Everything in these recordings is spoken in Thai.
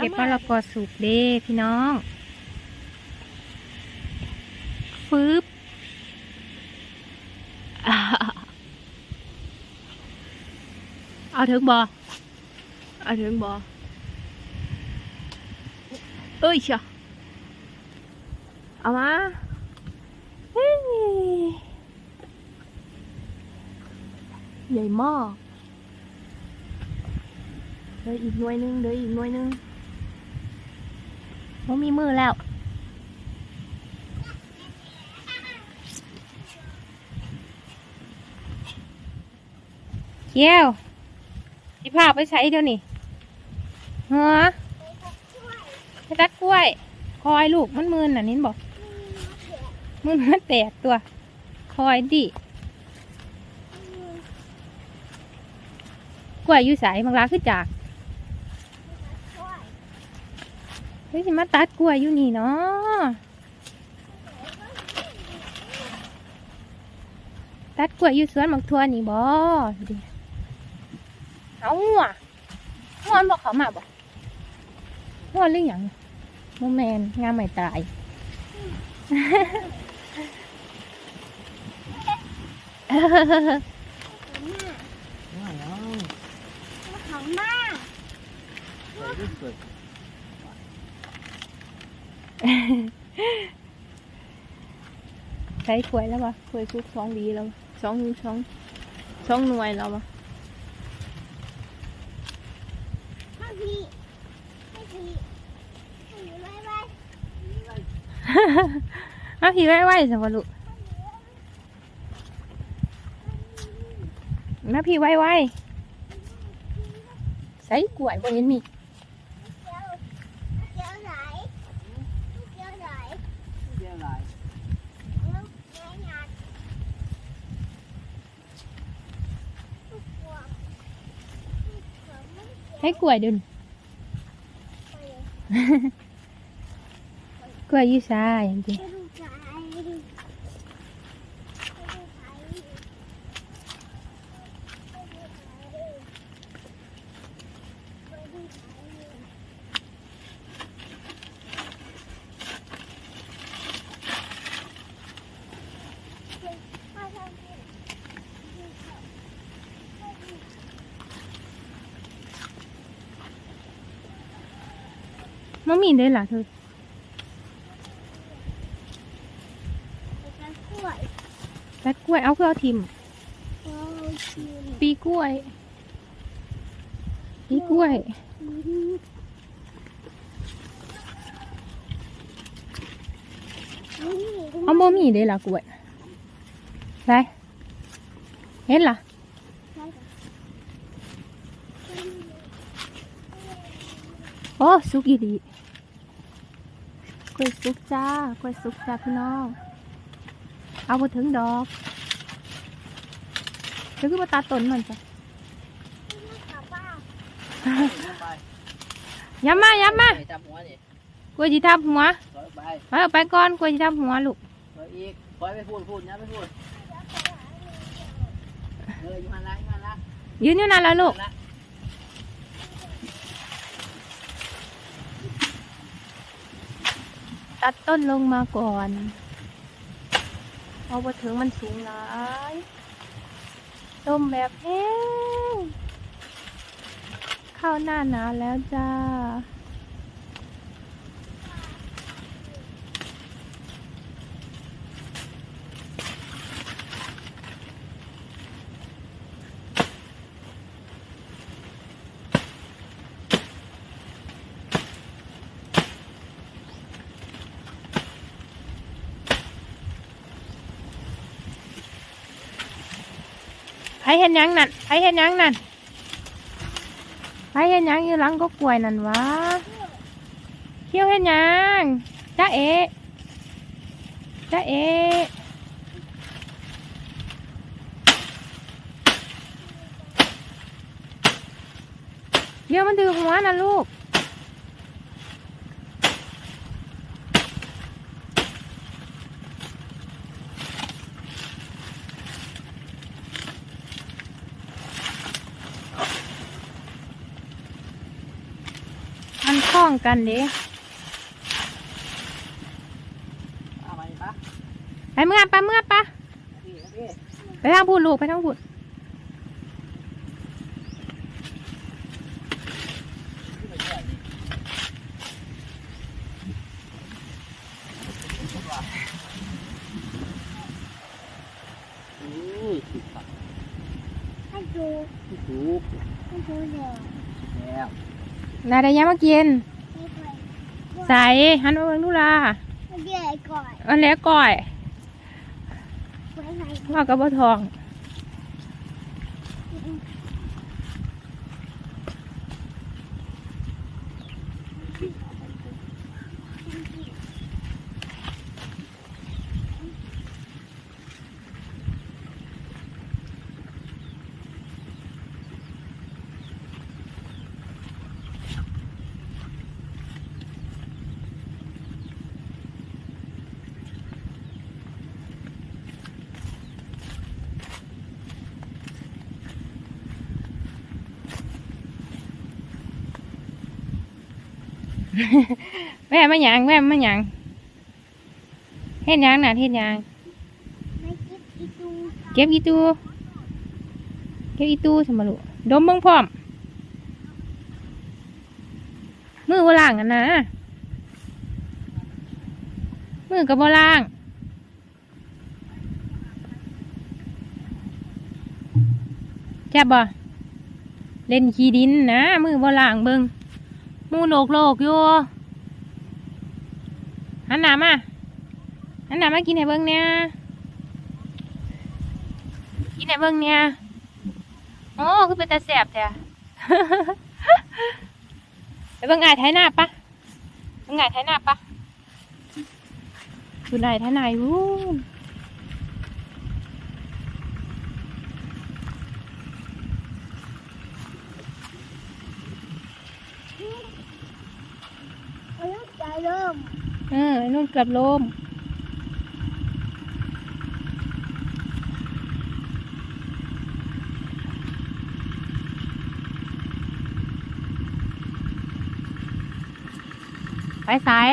เก็บมะละกอสุกเด้พี่น้องฟืบอ่าเอาถึงบอเอาถึงบอเอ้ยเชียวเอามาเฮ้ยใหญ่มากเดี๋ยวอีกหน่วยหนึงเดี๋ยวอีกหน่วยหนึง มันมีมือแล้ว เกี้ยวสิพาไปใช้เดี๋ยวนี้เหรอไปตัดกล้วย คอยลูกมันมืนน่ะนิ้นบอก มืนมันแตกตัว คอยดิกล้วยอยู่สายบางลาคือจาก เฮ้ยสิมาตัดกล้วยอยู่นี่เนาะตัดกล้วยอยู่สวนหมักทัวนี่บ่ดิเอาหัวหัวมันบอกเขามาบ่หัวหรือหยังโมแมนงามไม่ตายของมาก ใช้กล้วยแล้วปะกล้วยซุกสองดีแล้วบ่สองสองสองหน่วยแล้วปะให้พี่ให้พี่ให้พี่ไว้ไว้เอาพี่ไว้ไว้สิวะลูกมาพี่ไว้ไว้ใส่กล้วยบ่เห็นมี เจียวเจียวไหนเจียวไหนเจียวไหนหยาดลูกบวบลูกบวบมันเจียวให้กล้วยเดินไปกล้วยอยี่ซ้ายจริงไปดูใจไปดูใจไปดูใจพ่อทำให้ดูเขา ๆ มันมีได้หรอเธอเป็นกล้วยตัดกล้วย เอาเพื่อเอาทิมโอ้ชิม ปีกล้วย ปีกล้วย เอาบ่มีได้หรอกล้วยไรเห็นล่ะโอ้สุกอีดีก ล้วยสุกจ้ากล้วยสุกจ้าพี่น้อง เอาไปถึงดอกเดี๋ยวคือมาตัดต้นมันจ้ะย้ำมาย้ำมาไปจับหัวนี่กล้วยจีทับหัวถอยไปไปเอาไปก่อนกล้วยจีทับหัวลูกถอยอีกถอยไปพูดพูดนะไปพูดเอออยู่หันละอยู่หันละยืนอยู่นั่นแล้วลูก หันละ ตัดต้นลงมาก่อนเอาไปถึงมันสูงหลายต้มแบบแห้งเข้าหน้าหนาวแล้วจ้า ไผเห็นยังนั่นไผเห็นยังนั่นไผเห็นยังอยู่หลังก็กล้วยนั่นวะเขี้ยวเห็นยังจ้าเอ๋จ้าเอ๋เดี๋ยวมันถือหัวนะลูก มันคล้องกันเด้เอาไปปะไปเมื่อปะเมื่อปะพี่พี่ไปทางพูดลูกไปทางพูดอู้สุดปักให้ดูถูกให้ดูเดี๋ยวแล้ว นาได้ยังมากินให้ไปใส่หันมาเบิ่งดูล่ะให้เดี๋ยวก่อนอันแล้วก่อยไว้ไหนว่ากับบ่ทอง แม่มาหยังแม่มาหยังเฮ็ดหยังน่ะเฮ็ดหยังไม่คิดอีดูเก็บอีตูเก็บอีตูสมรุดมเบิ่งพร้อมมือบ่ล้างกันนะมือก็บ่ล้างจับบ่เล่นขี้ดินนะมือบ่ล้างเบิ่ง มูโลกโลกอยู่หันหนามาหันหนามากินให้เบิ่งเนี่ยกินให้เบิ่งเนี่ยโอ้คือเป็นตาแสบแท้ไปเบิ่งอายไทยหน้าปะเบิ่งอายไทยหน้าปะคุณอายไทยหน้าอยู่ เอาลูกใจ เริ่มเออนุ่นกือบลมไปสาย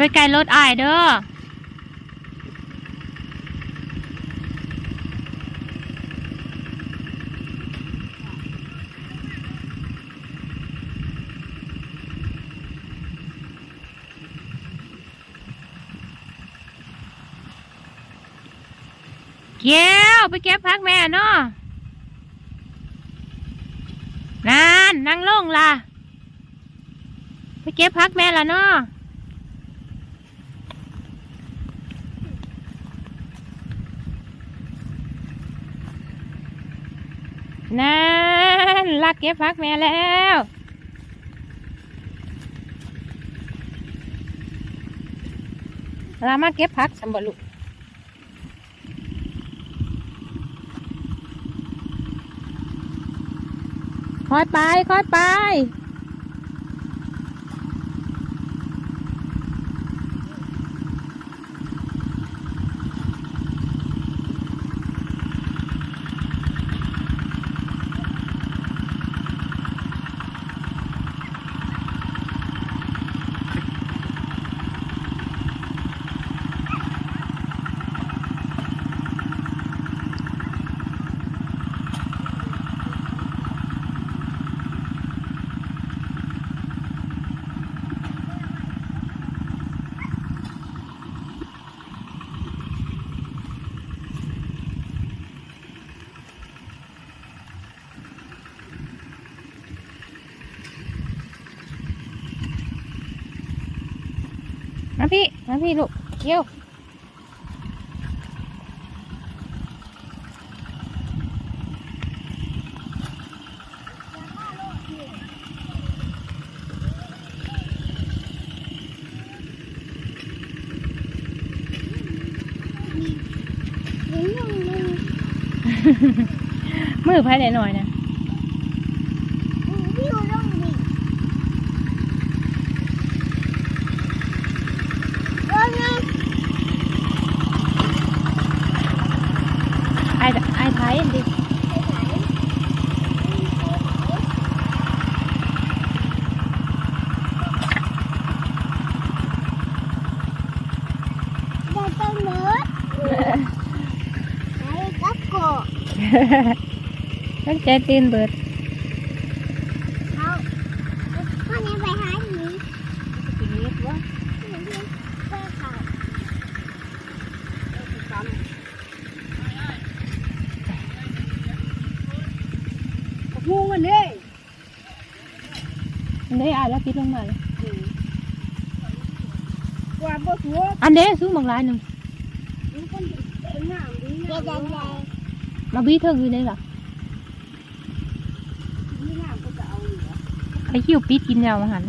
ไปไกลรถอายเด้อ เกี้ยวไปเก็บพักแม่เนาะนานนั่งลงล่ะ ไปเก็บพักแม่ละเนาะนานลักเก็บพักแม่แล้วลามาเก็บพักสมบัติ ค่อยไป ค่อยไป พี่ มาพี่ลูกเกี่ยวเห็นยังไงมือพายได้หน่อยนะ พี่ดูต้องดิเออไง นดิไปไหนได้ต้นเนื้อไหนก็โกะ ตั้งใจตื่นเบิด เขาพ่อนี้ไปหาหนี ทีนี้วะ หนีไปเขา งูมันเลย นี้อานแล้วปิดลงมาเลยว่าบ่ถูอันนี้ซื้อมางลายหนึ่งมันคนเป็นงาดีเดี๋ยวจะไปมาบีเธออยู่ไหนล่ะนี่งาก็จะเอาอยู่ไอ้วปิดกินยาวมาหัน